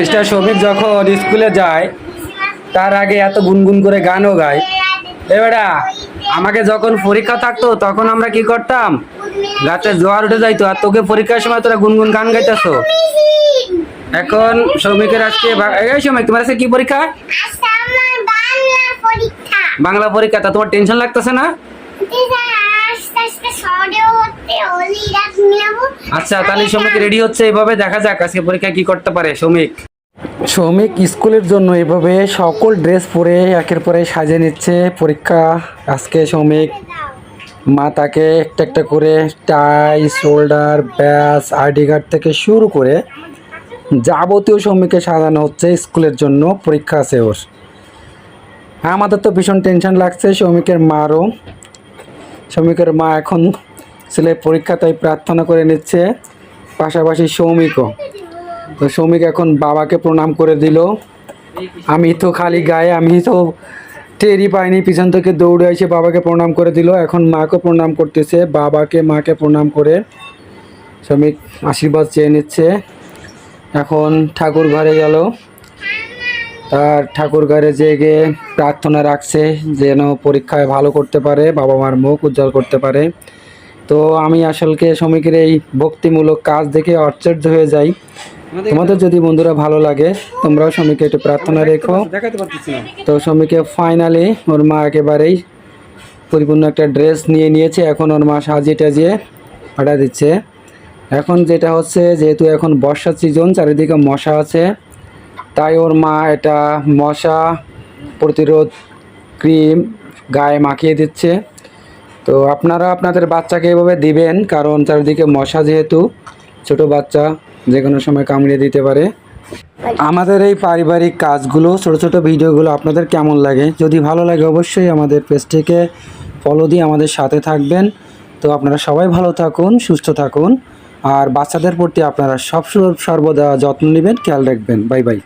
Mister শ্রমিক যখন স্কুলে যায় তার আগে এত গুনগুন করে গানও গায়। এ বেটা আমাকে যখন পরীক্ষা থাকতো তখন আমরা কি করতাম? রাতে জোয়ার উঠে যাইতো আর তোকে পরীক্ষার সময় তোরা গুনগুন গান গাইতেছো। এখন শ্রমিকের আজকে এই শ্রমিক তোমার আজকে কি পরীক্ষা? বাংলা পরীক্ষা। তা তোমার টেনশন লাগতেছে না? আস্তে আস্তে সরে হতে হলি রাত মিলাবো আচ্ছা তাহলে শ্রমিক রেডি হচ্ছে? এভাবে দেখা যাক আজকে পরীক্ষা কি করতে পারে শ্রমিক শ্রমিক স্কুলের জন্য এভাবে সকল ড্রেস পরে একের পরে সাজিয়ে নিচ্ছে পরীক্ষা। আজকে শ্রমিক মা তাকে একটা একটা করে tie shoulder badge ID card থেকে শুরু করে যাবতীয় শ্রমিককে সাজানো হচ্ছে স্কুলের জন্য পরীক্ষা আছে ওর। আমাদের তো ভীষণ টেনশন লাগছে শ্রমিকের মারও। শ্রমিকের মা এখন ছেলে পরীক্ষা তাই প্রার্থনা করে নিচ্ছে। পাশাপাশি সৌমিকও তো সৌমিক এখন বাবাকে প্রণাম করে দিল। আমি তো খালি গায়ে, আমি তো টেরই পাইনি, পিছন থেকে দৌড়ে এসে বাবাকে প্রণাম করে দিল। এখন মাকে প্রণাম করতেছে, বাবাকে, মাকে প্রণাম করে শ্রমিক আশীর্বাদ চেয়ে নিচ্ছে। এখন ঠাকুর ঘরে গেল। তার ঠাকুর ঘরে জেগে প্রার্থনা রাখছে যেন পরীক্ষায় ভালো করতে পারে বাবা মার মুখ উজ্জ্বল করতে পারে। তো আমি আসলকে শ্রমিকের এই ভক্তিমূলক কাজ দেখে আশ্চর্য হয়ে যাই। তোমাদের যদি বন্ধুরা ভালো লাগে তোমরাও শ্রমিকে একটু প্রার্থনা রেখো। তো শ্রমিকে ফাইনালি ওর মা একেবারেই পরিপূর্ণ একটা ড্রেস নিয়ে নিয়েছে। এখন ওর মা সাজিয়ে টাজিয়ে পাঠা দিচ্ছে। এখন যেটা হচ্ছে যেহেতু এখন বর্ষার সিজন চারিদিকে মশা আছে। তাই ওর মা এটা মশা প্রতিরোধ ক্রিম গায়ে মাখিয়ে দিচ্ছে। তো আপনারা আপনাদের বাচ্চাকে এভাবে দিবেন, কারণ চারিদিকে মশা যেহেতু, ছোট বাচ্চা যে কোনো সময় কামড়িয়ে দিতে পারে। আমাদের এই পারিবারিক কাজগুলো, ছোট ছোট ভিডিওগুলো আপনাদের কেমন লাগে? যদি ভালো লাগে অবশ্যই আমাদের পেজটিকে ফলো দিয়ে আমাদের সাথে থাকবেন। তো আপনারা সবাই ভালো থাকুন, সুস্থ থাকুন। আর বাচ্চাদের প্রতি আপনারা সব সর্বদা যত্ন নেবেন, খেয়াল রাখবেন। Bye bye.